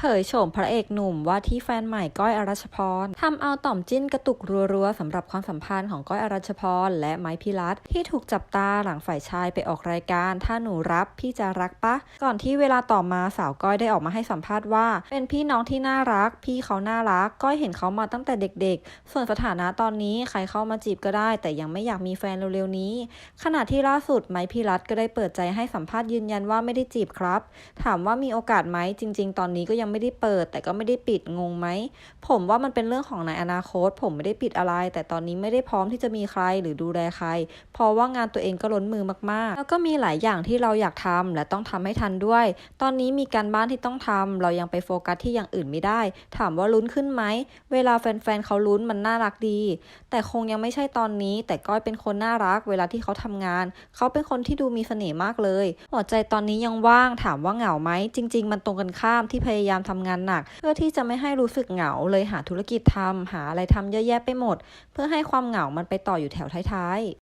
เผยโฉมพระเอกหนุ่มว่าที่แฟนใหม่ก้อยอรัชพรทำเอาต่อมจิ้นกระตุกรัวๆสำหรับความสัมพันธ์ของก้อยอรัชพรและไม้พิรัตที่ถูกจับตาหลังฝ่ายชายไปออกรายการ ถ้าหนูรับพี่จะรักปะ ก่อนที่เวลาต่อมาสาวก้อยได้ออกมาให้สัมภาษณ์ว่า เป็นพี่น้องที่น่ารัก พี่เขาน่ารัก ก้อยเห็นเขามาตั้งแต่เด็กๆ ส่วนสถานะตอนนี้ใครเข้ามาจีบก็ได้ แต่ยังไม่อยากมีแฟนเร็วๆนี้ ขณะที่ล่าสุดไม้พิรัตก็ได้เปิดใจให้สัมภาษณ์ยืนยันว่าไม่ได้จีบครับ ถามว่ามีโอกาสไหมจริง ๆ ตอนนี้ก็ยังไม่ได้เปิด แต่ก็ไม่ได้ปิดงงไหม ผมว่ามันเป็นเรื่องของในอนาคต ผมไม่ได้ปิดอะไร แต่ตอนนี้ไม่ได้พร้อมที่จะมีใครหรือดูแลใคร เพราะว่างานตัวเองก็ล้นมือมากๆ แล้วก็มีหลายอย่างที่เราอยากทำและต้องทำให้ทันด้วย ตอนนี้มีการบ้านที่ต้องทำเรายังไปโฟกัสที่อย่างอื่นไม่ได้ ถามว่าลุ้นขึ้นไหมเวลาแฟนๆเขาลุ้นมันน่ารักดี แต่คงยังไม่ใช่ตอนนี้ แต่ก้อยเป็นคนน่ารัก เวลาที่เขาทำงาน เขาเป็นคนที่ดูมีเสน่ห์มากเลย หัวใจตอนนี้ยังว่างถามว่าเหงาไหมจริง ๆ มันตรงกันข้ามที่พยายามทำงานหนัก เพื่อที่จะไม่ให้รู้สึกเหงาเลยหาธุรกิจทำหาอะไรทำเยอะแยะไปหมด เพื่อให้ความเหงามันไปต่ออยู่แถวท้ายๆ